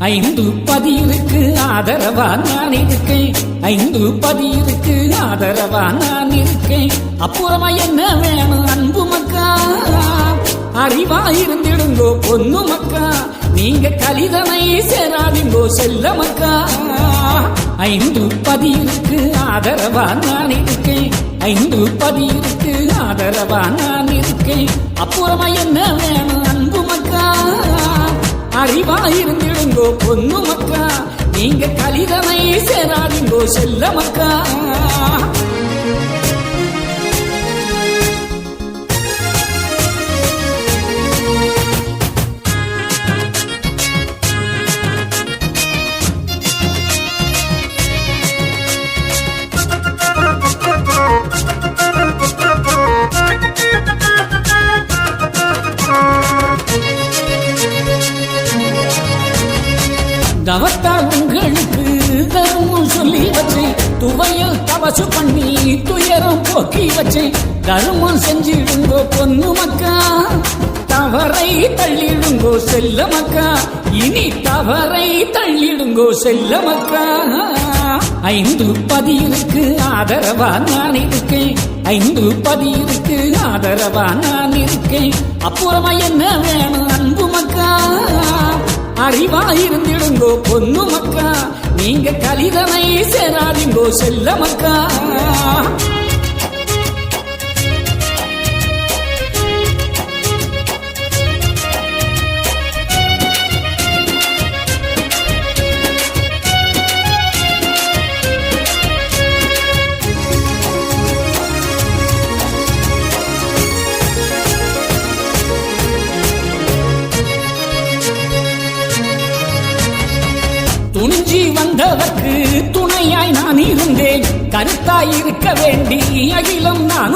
ஐந்து பதியிருக்கு ஆதரவா நான் இருக்கேன். ஐந்து பதியிருக்கு ஆதரவா நான் இருக்கேன். அப்புறமா என்ன வேணும் அன்பு மக்கா? அறிவா இருந்திடுங்கோ பொண்ணு மக்கா. நீங்க கலிதனை சேராதிங்கோ செல்ல மக்கா. ஐந்து பதியிருக்கு ஆதரவா நான் இருக்கேன். ஐந்து பதியிருக்கு ஆதரவா நான் இருக்கேன். அப்புறமா என்ன வேணும் அன்பு மக்கா? அறிவா இருந்து இருந்திடுங்கோ பொண்ணு மக்கா. நீங்க கலிதனை சேராதிங்கோ செல்ல மக்கா. தவத்தால் உங்களுக்கு தர்மம் சொல்லி வச்சேன். துவையில் தவசு பண்ணி துயரம் போக்கி வச்சேன். தர்மம் செஞ்சிடுங்கோ பொண்ணு மக்கா தவறை தள்ளிடுங்கோ செல்ல மக்கா. இனி தவறை தள்ளிடுங்கோ செல்ல மக்கா. ஐந்து பதியிருக்கு ஆதரவா நான் இருக்கேன். ஐந்து பதியிருக்கு ஆதரவா நான் இருக்கேன். அப்புறமா என்ன வேணும் அன்பு மக்கா? அறிவா இருந்திடுங்கோ பொண்ணு மக்கா. நீங்க கலிதனை சேராதிங்கோ செல்ல மக்கா. வந்தவர்க்கு துணையாய் நான் இருந்தேன். கருத்தாய் இருக்க வேண்டி அகிலம் நான்